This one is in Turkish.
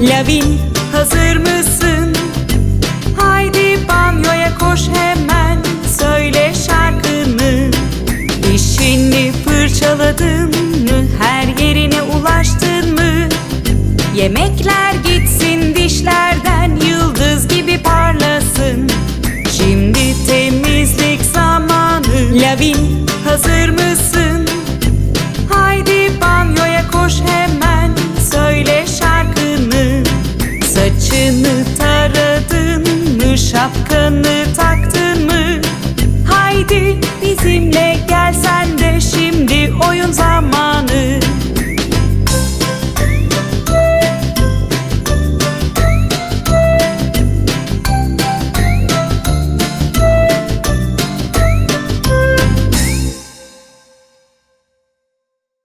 Lavin hazır mısın? Haydi banyoya koş hemen Söyle şarkını Dişini fırçaladın mı? Her yerine ulaştın mı? Yemekler gitsin dişlerden Yıldız gibi parlasın Şimdi temizlik zamanı Lavin the time